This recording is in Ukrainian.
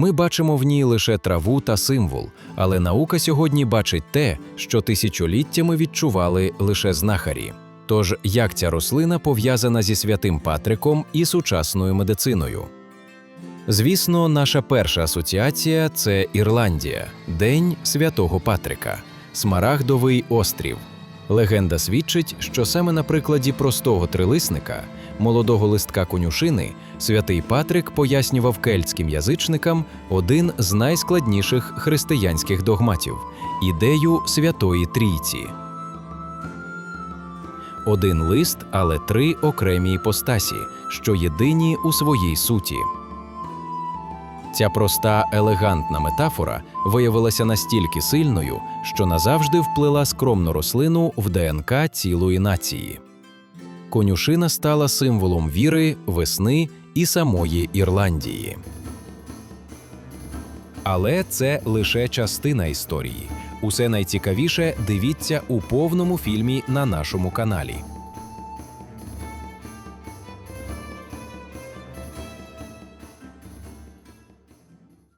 Ми бачимо в ній лише траву та символ, але наука сьогодні бачить те, що тисячоліттями відчували лише знахарі. Тож як ця рослина пов'язана зі святим Патриком і сучасною медициною? Звісно, наша перша асоціація це Ірландія, День святого Патрика, Смарагдовий острів. Легенда свідчить, що саме на прикладі простого трилисника, молодого листка конюшини, святий Патрик пояснював кельтським язичникам один з найскладніших християнських догматів ідею Святої Трійці. Один лист, але три окремі іпостасі, що єдині у своїй суті. Ця проста елегантна метафора виявилася настільки сильною, що назавжди вплила скромну рослину в ДНК цілої нації. Конюшина стала символом віри, весни і самої Ірландії. Але це лише частина історії. Усе найцікавіше дивіться у повному фільмі на нашому каналі.